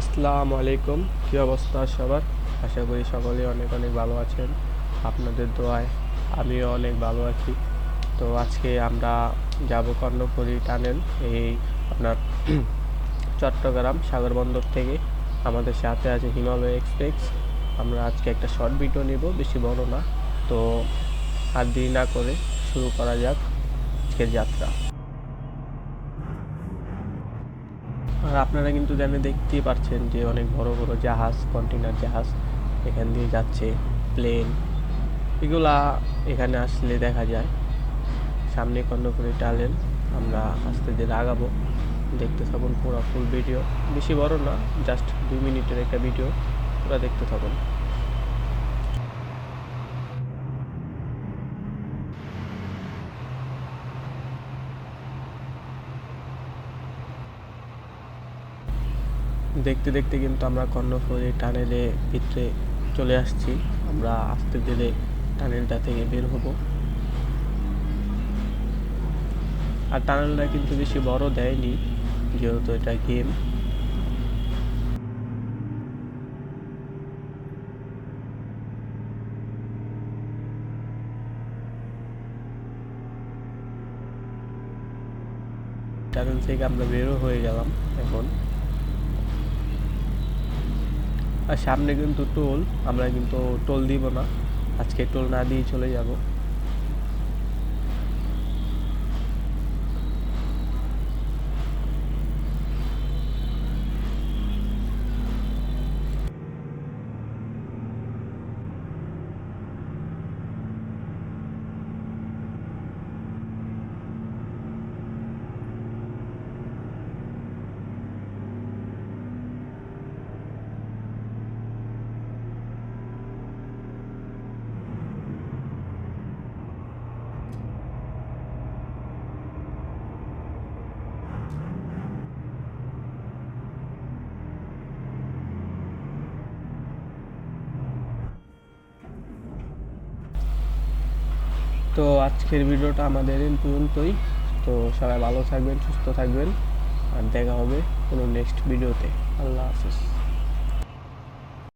আসসালামু আলাইকুম। কী অবস্থা সবার? আশা করি সকলে অনেক অনেক ভালো আছেন। আপনাদের দোয়ায় আমিও অনেক ভালো আছি। তো আজকে আমরা যাব কর্ণপুরী টানেল, এই আপনার চট্টগ্রাম সাগর বন্দর থেকে। আমাদের সাথে আছে হিমালয় এক্সপ্রেস। আমরা আজকে একটা শর্ট ভিডিও নিব, বেশি বড় না। তো আর দেরি না করে শুরু করা যাক আজকের যাত্রা। আর আপনারা কিন্তু জানে দেখতেই পাচ্ছেন যে অনেক বড় বড় জাহাজ কন্টেনার জাহাজ এখান দিয়ে যাচ্ছে, প্লেন। এগুলা এখানে আসলে দেখা যায়। সামনে কর্ণপুরি টালেন আমরা আস্তে আস্তে লাগাবো দেখতে থাকুন পুরো ফুল ভিডিও বেশি বড় না জাস্ট দুই মিনিটের একটা ভিডিও পুরো দেখতে থাকুন। দেখতে দেখতে কিন্তু আমরা কর্ণফুলী টানেলে ভিতরে চলে আসছি। আমরা আসতে ধীরে টানেলটা থেকে বের হব। আর টানেলটা কিন্তু বেশি বড় দেয়নি, যেহেতু এটা গেম। টানেল থেকে আমরা বেরো হয়ে গেলাম এখন। আর সামনে কিন্তু টোল আমরা কিন্তু টোল দিব না। আজকে টোল না দিয়ে চলে যাব। তো আজকের ভিডিওটা আমাদের এই পর্যন্তই। তো সবাই ভালো থাকবেন, সুস্থ থাকবেন। আর দেখা হবে কোনো নেক্সট ভিডিওতে আল্লাহ হাফিজ।